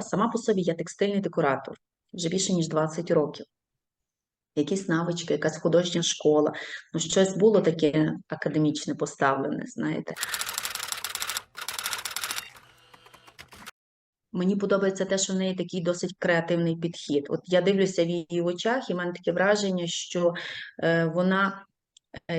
сама по собі я текстильний декоратор вже більше ніж 20 років. Якісь навички, якась художня школа, ну щось було таке академічне поставлене, знаєте. Мені подобається те, що в неї такий досить креативний підхід. От я дивлюся в її очах, і в мене таке враження, що е, вона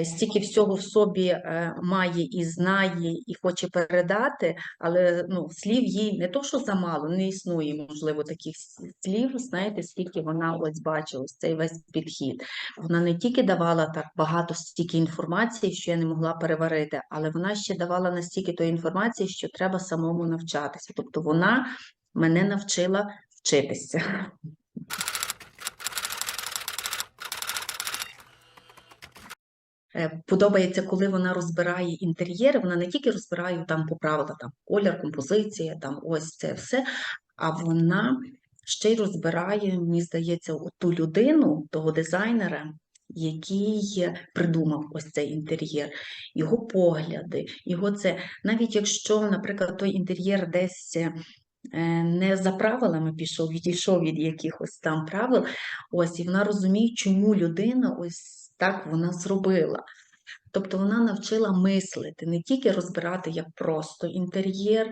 стільки всього в собі е, має і знає, і хоче передати, але ну, слів їй не то, що замало, не існує, можливо, таких слів, знаєте, скільки вона ось бачила, цей весь підхід. Вона не тільки давала так багато стільки інформації, що я не могла переварити, але вона ще давала настільки тої інформації, що треба самому навчатися. Тобто вона мене навчила вчитися. Подобається, коли вона розбирає інтер'єри, вона не тільки розбирає там по правилах, там колір, композиція, там ось це все, а вона ще й розбирає, мені здається, ту людину, того дизайнера, який придумав ось цей інтер'єр, його погляди, його це, навіть якщо, наприклад, той інтер'єр десь. е, Не за правилами пішов, відійшов від якихось там правил, ось і вона розуміє, чому людина ось так вона зробила. Тобто вона навчила мислити, не тільки розбирати як просто інтер'єр,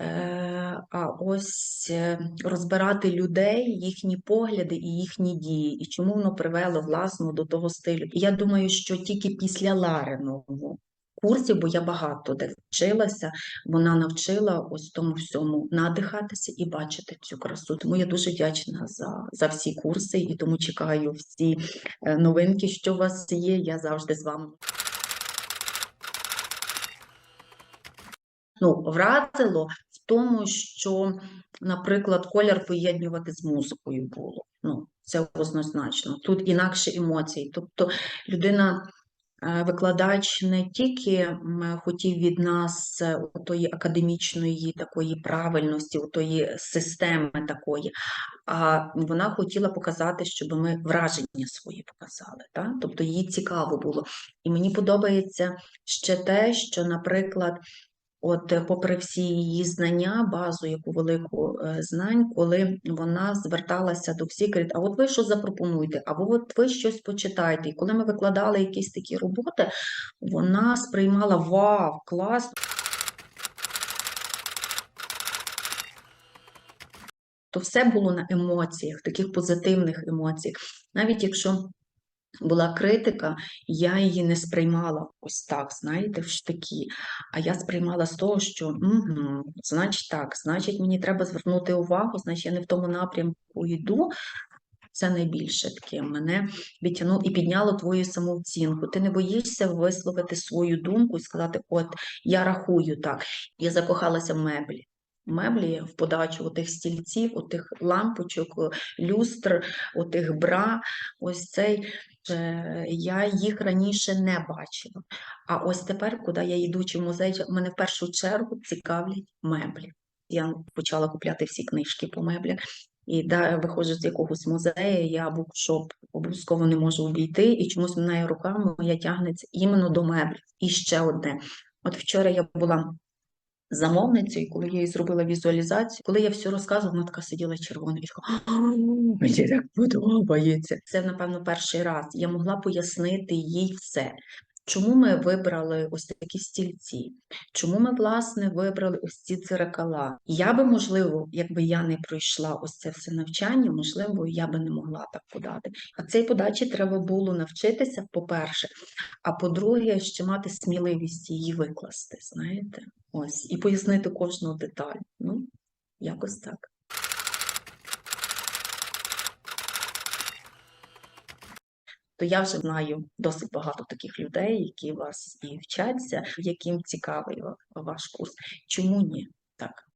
е, а ось е, розбирати людей, їхні погляди і їхні дії, і чому воно привело власне до того стилю. Я думаю, що тільки після Лариного курсі, бо я багато де вчилася, вона навчила ось тому всьому надихатися і бачити цю красу. Тому я дуже вдячна за, за всі курси і тому чекаю всі е, новинки, що у вас є. Я завжди з вами. Ну, вразило в тому, що, наприклад, колір поєднувати з музикою було. Ну, це однозначно. Тут інакші емоції. Тобто людина, викладач не тільки хотів від нас е, тої академічної такої правильності, тої системи такої, а вона хотіла показати, щоб ми враження свої показали. Так? Тобто їй цікаво було. І мені подобається ще те, що, наприклад, От, е, попри всі її знання, базу, яку велику е, знань, коли вона зверталася до всіх, а от ви що запропонуєте, або от ви щось почитайте. І коли ми викладали якісь такі роботи, вона сприймала вау, клас. То все було на емоціях, таких позитивних емоціях. Навіть якщо була критика, я її не сприймала ось так, знаєте, в штаки. А я сприймала з того, що угу, значить так, значить, мені треба звернути увагу, значить, я не в тому напрямку йду. Це найбільше таке мене відтягнуло і підняло твою самооцінку. Ти не боїшся висловити свою думку і сказати: От я рахую так, я закохалася в меблі. Меблі в подачу тих стільців, отих лампочок, люстр, отих бра, ось цей. Е, Я їх раніше не бачила. А ось тепер, куди я йдучи в музей, мене в першу чергу цікавлять меблі. Я почала купляти всі книжки по меблях. І да, виходжу з якогось музею, я букшоп обов'язково не можу обійти, і чомусь моя рука моя тягнеться іменно до меблів. І ще одне. От вчора я була замовницею, коли я їй зробила візуалізацію, коли я все розказувала, вона така сиділа червона і така мені так подобається. Це, напевно, перший раз. Я могла пояснити їй все. Чому ми вибрали ось такі стільці? Чому ми, власне, вибрали ось ці дзеркала? Я би, можливо, якби я не пройшла ось це все навчання, можливо, я би не могла так подати. А цій подачі треба було навчитися, по-перше, а по-друге, ще мати сміливість її викласти, знаєте, ось, і пояснити кожну деталь. Ну, якось так. То я вже знаю досить багато таких людей, які вас і вчаться, яким цікавий ваш курс. Чому ні? Так.